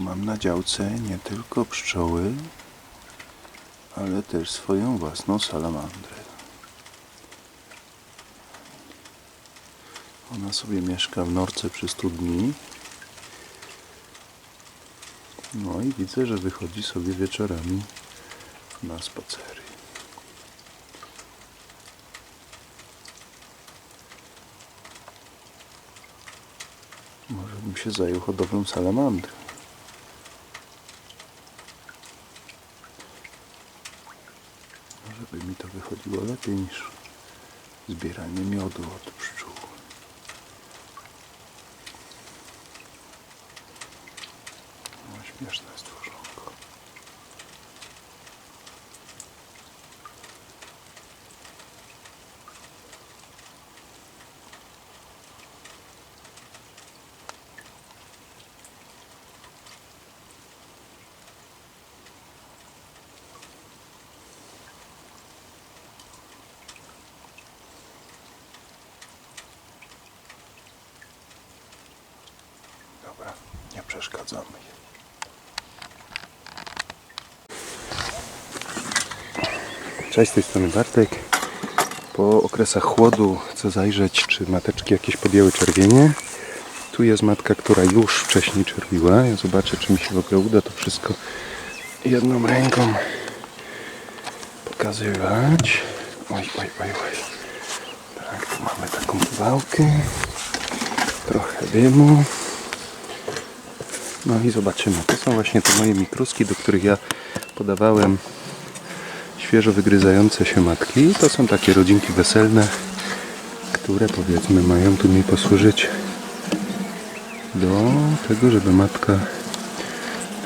mam na działce nie tylko pszczoły, ale też swoją własną salamandrę. Ona sobie mieszka w norce przy studni. No i widzę, że wychodzi sobie wieczorami na spacery. Może bym się zajął hodowlą salamandry. Może by wychodziło lepiej niż zbieranie miodu od pszczół. No, śmieszne stworzonko. Dobra, nie przeszkadzamy. Cześć, z tej strony Bartek. Po okresach chłodu chcę zajrzeć, czy mateczki jakieś podjęły czerwienie. Tu jest matka, która już wcześniej czerwiła. Ja zobaczę, czy mi się w ogóle uda to wszystko jedną ręką pokazywać. Oj, oj, oj, oj. Tak, tu mamy taką wałkę. Trochę dymu. No i zobaczymy. To są właśnie te moje mikruski, do których ja podawałem świeżo wygryzające się matki. To są takie rodzinki weselne, które powiedzmy mają tu mi posłużyć do tego, żeby matka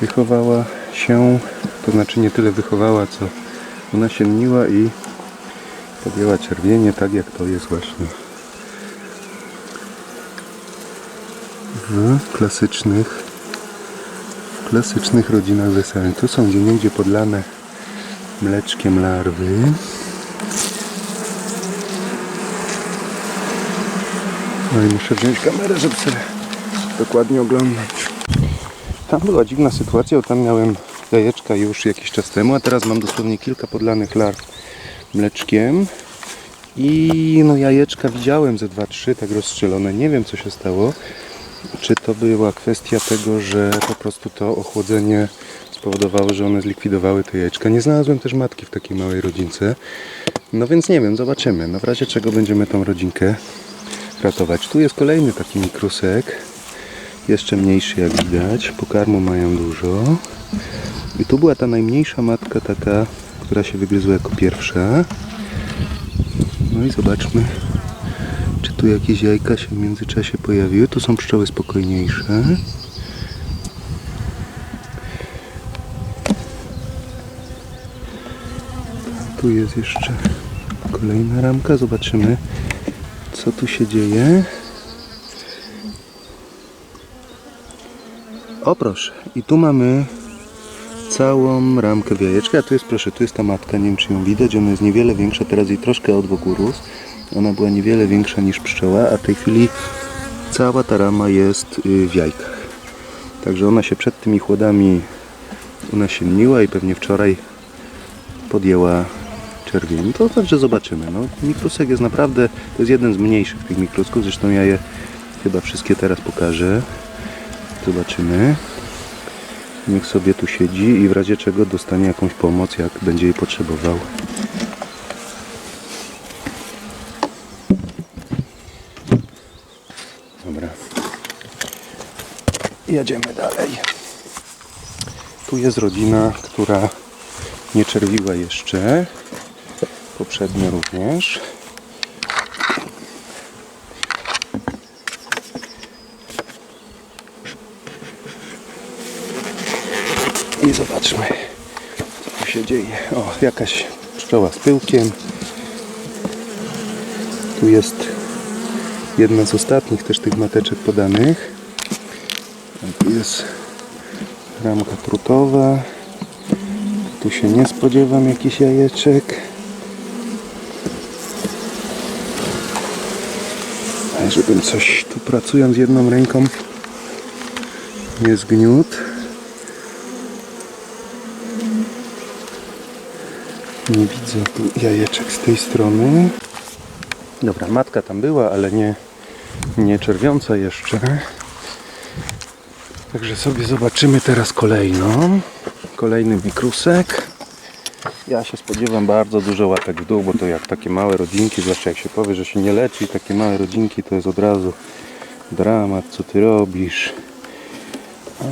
wychowała się, to znaczy nie tyle wychowała, co unasienniła i podjęła czerwienie, tak jak to jest właśnie w klasycznych klasycznych rodzinach weselnych. Tu są gdzie niegdzie podlane mleczkiem larwy. No i muszę wziąć kamerę, żeby sobie dokładnie oglądać. Tam była dziwna sytuacja, bo tam miałem jajeczka już jakiś czas temu, a teraz mam dosłownie kilka podlanych larw mleczkiem. I no jajeczka widziałem ze 2-3 tak rozstrzelone. Nie wiem co się stało. Czy to była kwestia tego, że po prostu to ochłodzenie spowodowało, że one zlikwidowały te jajeczka. Nie znalazłem też matki w takiej małej rodzince. No więc nie wiem, zobaczymy. No w razie czego będziemy tą rodzinkę ratować. Tu jest kolejny taki mikrusek. Jeszcze mniejszy jak widać. Pokarmu mają dużo. I tu była ta najmniejsza matka taka, która się wygryzła jako pierwsza. No i zobaczmy, czy tu jakieś jajka się w międzyczasie pojawiły. Tu są pszczoły spokojniejsze. Tu jest jeszcze kolejna ramka. Zobaczymy, co tu się dzieje. O proszę, i tu mamy całą ramkę w jajeczka. A tu jest, proszę, tu jest ta matka, nie wiem czy ją widać. Ona jest niewiele większa, teraz jej troszkę od boku rósł. Ona była niewiele większa niż pszczoła, a w tej chwili cała ta rama jest y, w jajkach. Także ona się przed tymi chłodami unasienniła i pewnie wczoraj podjęła czerwień. To także zobaczymy. No, mikrusek jest naprawdę, to jest jeden z mniejszych tych mikrusków, zresztą ja je chyba wszystkie teraz pokażę. Zobaczymy. Niech sobie tu siedzi i w razie czego dostanie jakąś pomoc, jak będzie jej potrzebował. Dobra. Jedziemy dalej. Tu jest rodzina, która nie czerwiła jeszcze. Poprzednio również. I zobaczmy, co tu się dzieje. O, jakaś pszczoła z pyłkiem. Tu jest jedna z ostatnich też tych mateczek podanych. Tu jest ramka trutowa. Tu się nie spodziewam jakiś jajeczek. Ale żebym coś tu pracując jedną ręką nie zgniótł. Nie widzę tu jajeczek z tej strony. Dobra, matka tam była, ale nie, nie czerwiąca jeszcze. Także sobie zobaczymy teraz kolejną. Kolejny mikrusek. Ja się spodziewam bardzo dużo łapek w dół, bo to jak takie małe rodzinki, zwłaszcza jak się powie, że się nie leczy, takie małe rodzinki to jest od razu dramat, co ty robisz.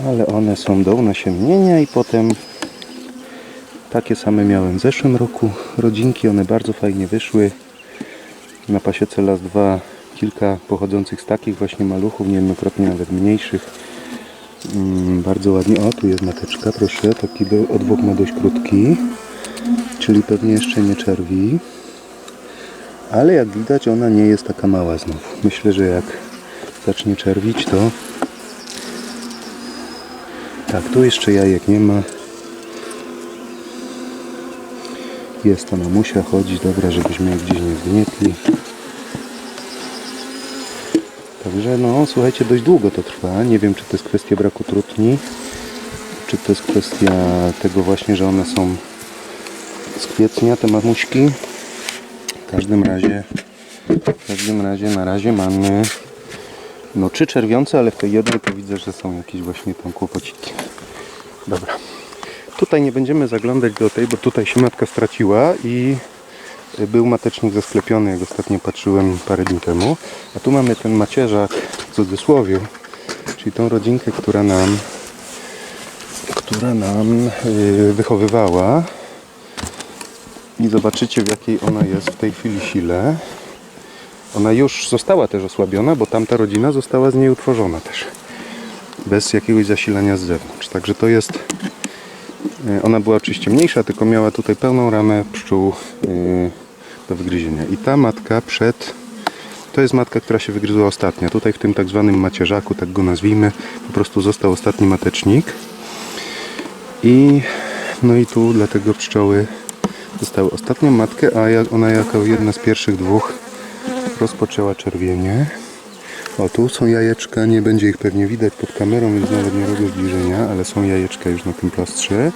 Ale one są do unasiennienia i potem takie same miałem w zeszłym roku rodzinki, one bardzo fajnie wyszły. Na pasiece las 2 kilka pochodzących z takich właśnie maluchów, niejednokrotnie nawet mniejszych. Mm, bardzo ładnie. O, tu jest mateczka, proszę. Taki odwłok ma dość krótki, czyli pewnie jeszcze nie czerwi. Ale jak widać, ona nie jest taka mała znów. Myślę, że jak zacznie czerwić, to tak, tu jeszcze jajek nie ma. Jest to mamusia, chodzi, dobra, żebyśmy jej gdzieś nie zgnietli. Także no, słuchajcie, dość długo to trwa. Nie wiem, czy to jest kwestia braku trutni, czy to jest kwestia tego właśnie, że one są z kwietnia, te mamuśki. W każdym razie, w każdym razie na razie mamy no trzy czerwiące, ale w tej jednej to widzę, że są jakieś właśnie tam kłopociki. Dobra. Tutaj nie będziemy zaglądać do tej, bo tutaj się matka straciła i był matecznik zasklepiony, jak ostatnio patrzyłem parę dni temu. A tu mamy ten macierzak w cudzysłowie, czyli tą rodzinkę, która nam która nam yy, wychowywała. I zobaczycie w jakiej ona jest w tej chwili sile. Ona już została też osłabiona, bo tamta rodzina została z niej utworzona też. Bez jakiegoś zasilania z zewnątrz. Także to jest E, Ona była oczywiście mniejsza, tylko miała tutaj pełną ramę pszczół e, do wygryzienia. I ta matka przed... To jest matka, która się wygryzła ostatnia. Tutaj w tym tak zwanym macierzaku, tak go nazwijmy, po prostu został ostatni matecznik. I no i tu dlatego pszczoły dostały ostatnią matkę, a ona jako jedna z pierwszych dwóch rozpoczęła czerwienie. O, tu są jajeczka, nie będzie ich pewnie widać pod kamerą, więc nawet nie robię zbliżenia, ale są jajeczka już na tym plastrze.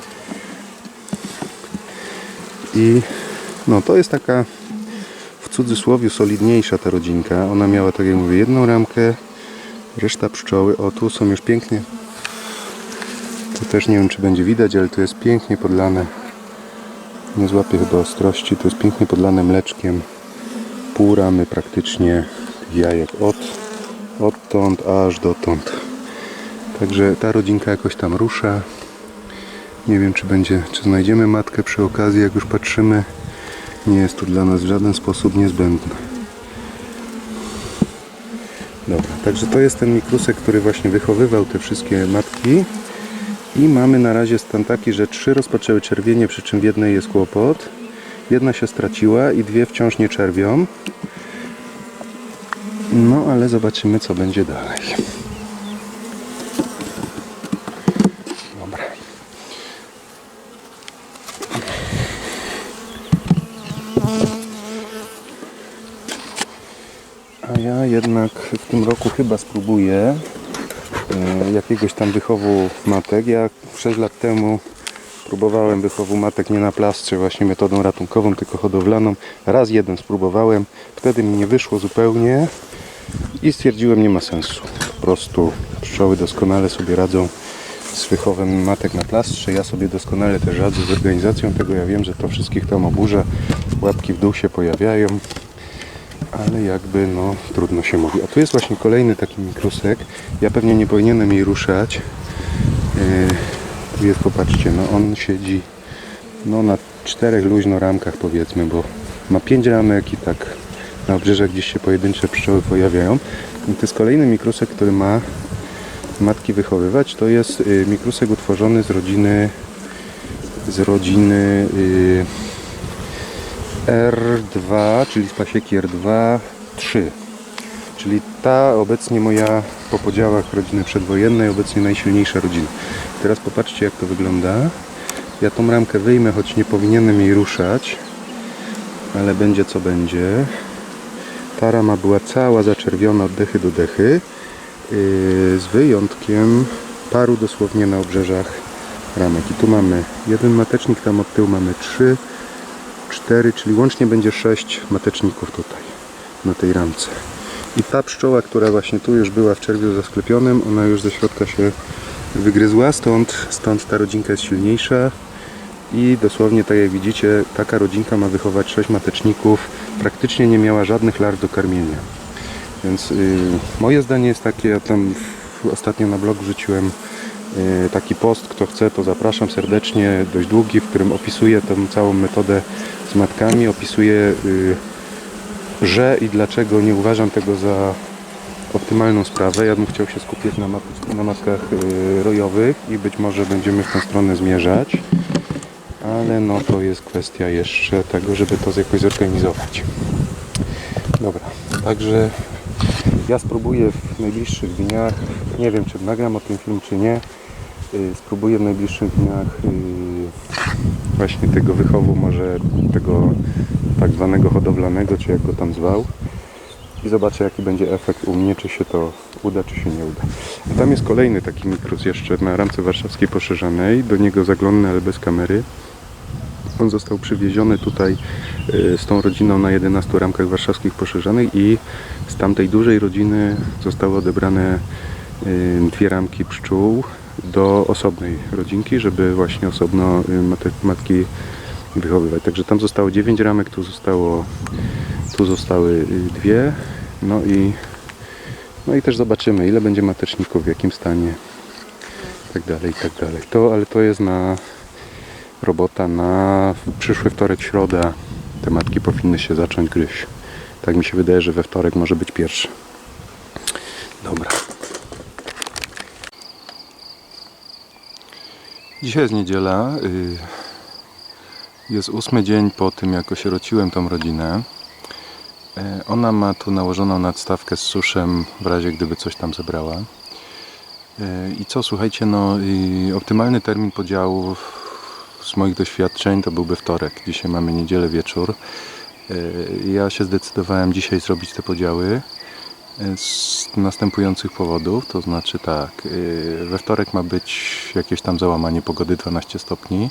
I no to jest taka w cudzysłowie solidniejsza ta rodzinka. Ona miała, tak jak mówię, jedną ramkę, reszta pszczoły. O, tu są już pięknie. Tu też nie wiem, czy będzie widać, ale tu jest pięknie podlane. Nie złapię chyba ostrości. To jest pięknie podlane mleczkiem. Pół ramy praktycznie jajek od odtąd aż dotąd. Także ta rodzinka jakoś tam rusza. Nie wiem, czy będzie, czy znajdziemy matkę przy okazji, jak już patrzymy. Nie jest to dla nas w żaden sposób niezbędne. Dobra, także to jest ten mikrusek, który właśnie wychowywał te wszystkie matki. I mamy na razie stan taki, że trzy rozpoczęły czerwienie, przy czym w jednej jest kłopot. Jedna się straciła i dwie wciąż nie czerwią. No, ale zobaczymy, co będzie dalej. Ja jednak w tym roku chyba spróbuję e, jakiegoś tam wychowu matek. Ja 6 lat temu próbowałem wychowu matek nie na plastrze, właśnie metodą ratunkową, tylko hodowlaną. Raz jeden spróbowałem, wtedy mi nie wyszło zupełnie i stwierdziłem, nie ma sensu. Po prostu pszczoły doskonale sobie radzą z wychowem matek na plastrze. Ja sobie doskonale też radzę z organizacją tego. Ja wiem, że to wszystkich tam oburza. Łapki w dół się pojawiają. Ale jakby no trudno się mówi. A tu jest właśnie kolejny taki mikrusek. Ja pewnie nie powinienem jej ruszać. Yy, tu jest, popatrzcie, no on siedzi no na czterech luźno ramkach powiedzmy, bo ma pięć ramek i tak na obrzeżach gdzieś się pojedyncze pszczoły pojawiają. I to jest kolejny mikrusek, który ma matki wychowywać. To jest y, mikrusek utworzony z rodziny z rodziny y, R2, czyli z pasieki R2 3. Czyli ta obecnie moja po podziałach rodziny przedwojennej, obecnie najsilniejsza rodzina. Teraz popatrzcie jak to wygląda. Ja tą ramkę wyjmę, choć nie powinienem jej ruszać, ale będzie co będzie. Ta rama była cała zaczerwiona od dechy do dechy, yy, z wyjątkiem paru dosłownie na obrzeżach ramek. I tu mamy jeden matecznik, tam od tyłu mamy trzy 4, czyli łącznie będzie 6 mateczników tutaj, na tej ramce. I ta pszczoła, która właśnie tu już była w czerwiu zasklepionym, ona już ze środka się wygryzła, stąd, stąd ta rodzinka jest silniejsza. I dosłownie tak jak widzicie, taka rodzinka ma wychować 6 mateczników. Praktycznie nie miała żadnych larw do karmienia. Więc y, moje zdanie jest takie, ja tam ostatnio na blog wrzuciłem taki post, kto chce to zapraszam serdecznie, dość długi, w którym opisuję tą całą metodę z matkami, opisuję y, że i dlaczego nie uważam tego za optymalną sprawę. Ja bym chciał się skupić na, mat- na matkach y, rojowych i być może będziemy w tą stronę zmierzać. Ale no to jest kwestia jeszcze tego, żeby to jakoś zorganizować. Dobra, także ja spróbuję w najbliższych dniach, nie wiem czy nagram o tym film czy nie, spróbuję w najbliższych dniach y, właśnie tego wychowu, może tego tak zwanego hodowlanego, czy jak go tam zwał i zobaczę jaki będzie efekt u mnie, czy się to uda, czy się nie uda. A tam jest kolejny taki mikrus jeszcze na ramce warszawskiej poszerzanej, do niego zaglądnę, ale bez kamery. On został przywieziony tutaj y, z tą rodziną na 11 ramkach warszawskich poszerzanych i z tamtej dużej rodziny zostały odebrane y, dwie ramki pszczół do osobnej rodzinki, żeby właśnie osobno y, matki wychowywać. Także tam zostało 9 ramek, tu zostało tu zostały y, dwie. No i no i też zobaczymy ile będzie mateczników, w jakim stanie i tak dalej, i tak dalej. To, ale to jest na robota na przyszły wtorek, środa. Te matki powinny się zacząć gryźć. Tak mi się wydaje, że we wtorek może być pierwszy. Dobra. Dzisiaj jest niedziela. y, Jest ósmy dzień po tym, jak osierociłem tą rodzinę. E, Ona ma tu nałożoną nadstawkę z suszem, w razie gdyby coś tam zebrała. E, I co, słuchajcie, no optymalny termin podziału z moich doświadczeń to byłby wtorek. Dzisiaj mamy niedzielę wieczór. E, Ja się zdecydowałem dzisiaj zrobić te podziały z następujących powodów. To znaczy tak, e, we wtorek ma być jakieś tam załamanie pogody 12 stopni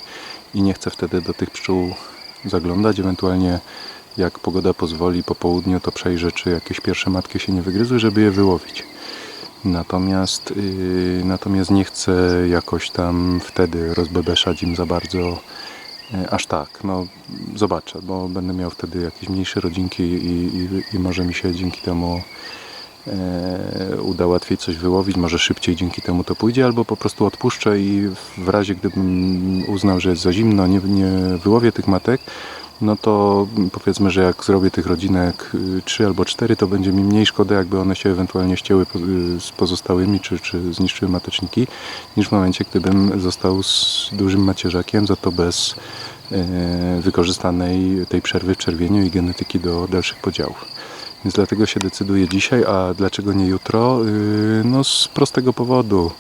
i nie chcę wtedy do tych pszczół zaglądać. Ewentualnie jak pogoda pozwoli po południu, to przejrzę, czy jakieś pierwsze matki się nie wygryzły, żeby je wyłowić. Natomiast, yy, natomiast nie chcę jakoś tam wtedy rozbebeszać im za bardzo yy, aż tak. No, zobaczę, bo będę miał wtedy jakieś mniejsze rodzinki i, i, i może mi się dzięki temu e, uda łatwiej coś wyłowić, może szybciej dzięki temu to pójdzie, albo po prostu odpuszczę i w razie gdybym uznał, że jest za zimno, nie, nie wyłowię tych matek, no to powiedzmy, że jak zrobię tych rodzinek 3 albo 4, to będzie mi mniej szkoda, jakby one się ewentualnie ścięły y, z pozostałymi, czy, czy zniszczyły mateczniki, niż w momencie, gdybym został z dużym macierzakiem, za to bez e, wykorzystanej tej przerwy w czerwieniu i genetyki do dalszych podziałów. Więc dlatego się decyduję dzisiaj, a dlaczego nie jutro? Yy, No z prostego powodu.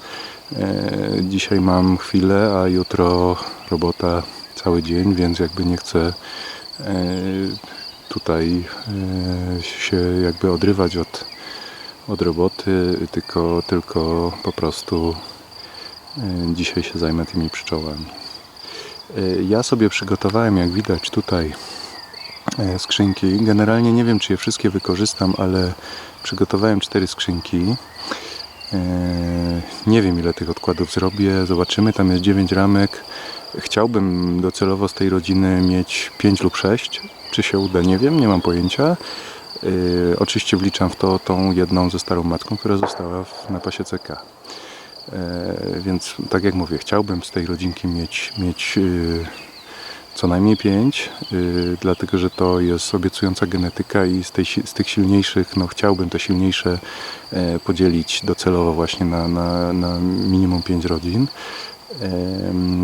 E, Dzisiaj mam chwilę, a jutro robota cały dzień, więc jakby nie chcę e, tutaj e, się jakby odrywać od, od roboty, tylko, tylko po prostu dzisiaj się zajmę tymi pszczołami. Ja sobie przygotowałem, jak widać tutaj, skrzynki. Generalnie nie wiem, czy je wszystkie wykorzystam, ale przygotowałem cztery skrzynki. E, Nie wiem, ile tych odkładów zrobię. Zobaczymy. Tam jest 9 ramek. Chciałbym docelowo z tej rodziny mieć 5 lub 6. Czy się uda, nie wiem, nie mam pojęcia. E, Oczywiście wliczam w to tą jedną ze starą matką, która została w, na pasie CK. E, Więc tak jak mówię, chciałbym z tej rodzinki mieć, mieć yy, co najmniej 5, dlatego że to jest obiecująca genetyka i z, tej, z tych silniejszych, no chciałbym te silniejsze e, podzielić docelowo właśnie na, na, na minimum 5 rodzin.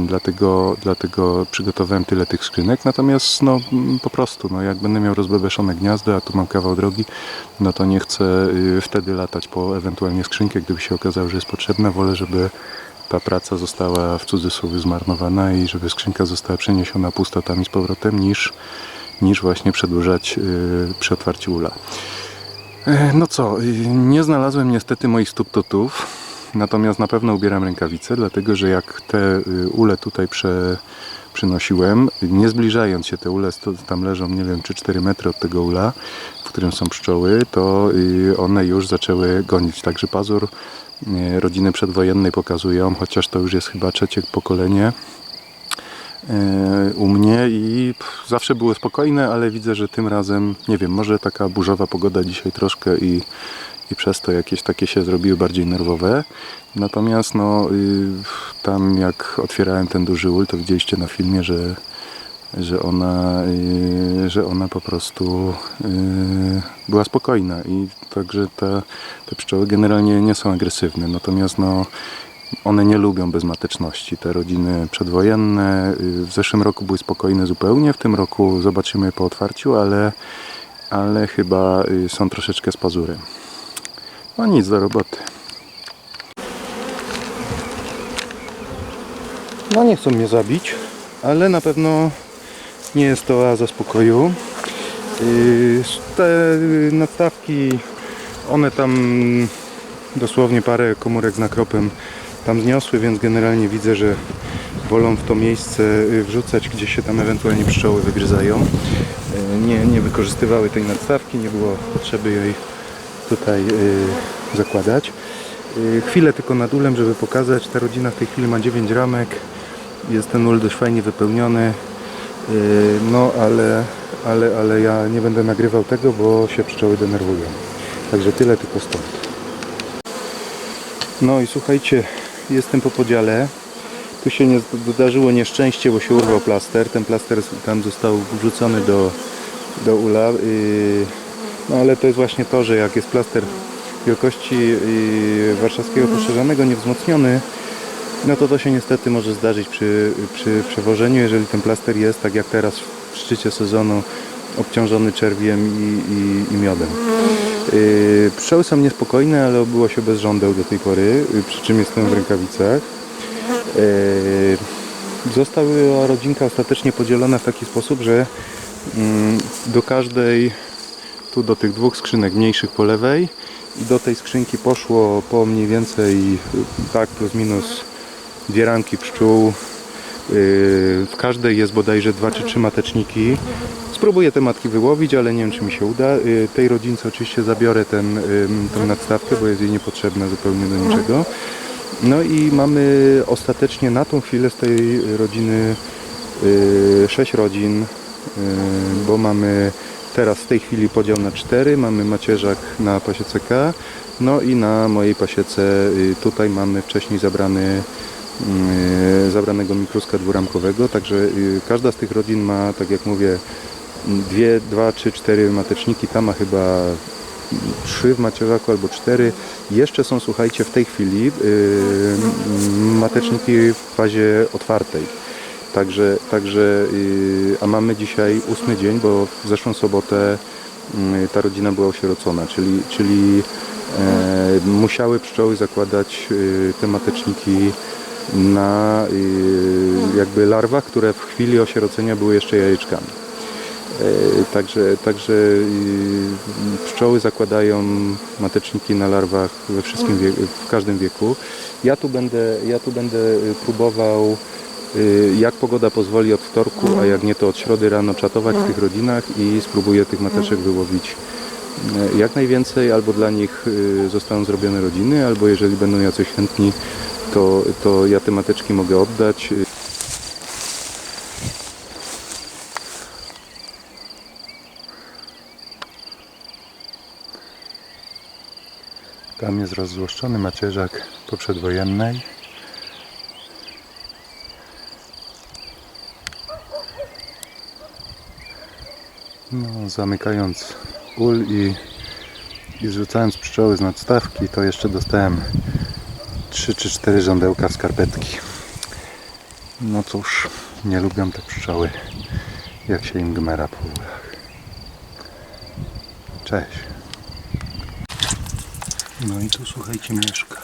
Dlatego, dlatego przygotowałem tyle tych skrzynek, natomiast no, po prostu, no, jak będę miał rozbebeszone gniazda, a tu mam kawał drogi, no to nie chcę y, wtedy latać po ewentualnie skrzynkę, gdyby się okazało, że jest potrzebna. Wolę, żeby ta praca została w cudzysłowie zmarnowana i żeby skrzynka została przeniesiona pustotami z powrotem, niż, niż właśnie przedłużać y, przy otwarciu ula. E, No co, y, nie znalazłem niestety moich stóp totów. Natomiast na pewno ubieram rękawice, dlatego że jak te y, ule tutaj prze, przynosiłem, nie zbliżając się te ule, tam leżą, nie wiem, czy 4 metry od tego ula, w którym są pszczoły, to y, one już zaczęły gonić. Także pazur y, rodziny przedwojennej pokazują, chociaż to już jest chyba trzecie pokolenie e, u mnie i zawsze były spokojne, ale widzę, że tym razem, nie wiem, może taka burzowa pogoda dzisiaj troszkę i, i przez to jakieś takie się zrobiły bardziej nerwowe. Natomiast no, y, tam jak otwierałem ten duży ul, to widzieliście na filmie, że, że, ona, y, że ona po prostu y, była spokojna i także te, te pszczoły generalnie nie są agresywne. Natomiast no, one nie lubią bezmateczności. Te rodziny przedwojenne y, w zeszłym roku były spokojne zupełnie, w tym roku zobaczymy po otwarciu, ale, ale chyba y, są troszeczkę z pazurem. No nic do roboty. No nie chcą mnie zabić, ale na pewno nie jest to oaza spokoju. Yy, Te y, nadstawki, one tam dosłownie parę komórek z nakropem tam zniosły, więc generalnie widzę, że wolą w to miejsce y, wrzucać, gdzie się tam ewentualnie pszczoły wygryzają. Y, Nie, nie wykorzystywały tej nadstawki, nie było potrzeby jej tutaj y, zakładać. Y, Chwilę tylko nad ulem, żeby pokazać. Ta rodzina w tej chwili ma 9 ramek. Jest ten ul dość fajnie wypełniony. Y, No ale, ale, ale ja nie będę nagrywał tego, bo się pszczoły denerwują. Także tyle tylko stąd. No i słuchajcie, jestem po podziale. Tu się nie wydarzyło nieszczęście, bo się urwał plaster. Ten plaster tam został wrzucony do, do ula. Yy, No ale to jest właśnie to, że jak jest plaster wielkości yy, warszawskiego poszerzonego, niewzmocniony, no to to się niestety może zdarzyć przy, przy przewożeniu, jeżeli ten plaster jest, tak jak teraz w szczycie sezonu, obciążony czerwiem i, i, i miodem. Yy, pszczoły są niespokojne, ale obyło się bez żądeł do tej pory, yy, przy czym jestem w rękawicach. Yy, Została rodzinka ostatecznie podzielona w taki sposób, że mm, do każdej, tu do tych dwóch skrzynek mniejszych po lewej i do tej skrzynki poszło po mniej więcej yy, tak plus minus dwie pszczół. Yy, W każdej jest bodajże dwa czy trzy mateczniki. Spróbuję te matki wyłowić, ale nie wiem czy mi się uda. Yy, Tej rodzince oczywiście zabiorę ten, tą nadstawkę, bo jest jej niepotrzebna zupełnie do niczego. No i mamy ostatecznie na tą chwilę z tej rodziny yy, sześć rodzin, bo mamy teraz w tej chwili podział na cztery. Mamy macierzak na pasiece K, no i na mojej pasiece yy, tutaj mamy wcześniej zabrany zabranego mikruska dwuramkowego, także yy, każda z tych rodzin ma, tak jak mówię, dwie, dwa, trzy, cztery mateczniki, ta ma chyba trzy w macierzaku albo cztery. Jeszcze są, słuchajcie, w tej chwili yy, mateczniki w fazie otwartej. Także, także yy, a mamy dzisiaj ósmy dzień, bo w zeszłą sobotę ta rodzina była osierocona, czyli, czyli e, musiały pszczoły zakładać te mateczniki na yy, jakby larwach, które w chwili osierocenia były jeszcze jajeczkami. E, Także, także y, pszczoły zakładają mateczniki na larwach we wszystkim wie, w każdym wieku. Ja tu będę, ja tu będę y, próbował y, jak pogoda pozwoli od wtorku, a jak nie to od środy rano czatować w tych rodzinach i spróbuję tych mateczek wyłowić e, jak najwięcej, albo dla nich y, zostaną zrobione rodziny, albo jeżeli będą jacyś chętni, to, to ja te mateczki mogę oddać. Tam jest rozzłoszczony macierzak po przedwojennej. No, zamykając ul i, i zrzucając pszczoły z nadstawki, to jeszcze dostałem 3 czy 4 żądełka w skarpetki. No cóż, nie lubią te pszczoły, jak się im gmera po ulach. Cześć. No i tu słuchajcie mieszka.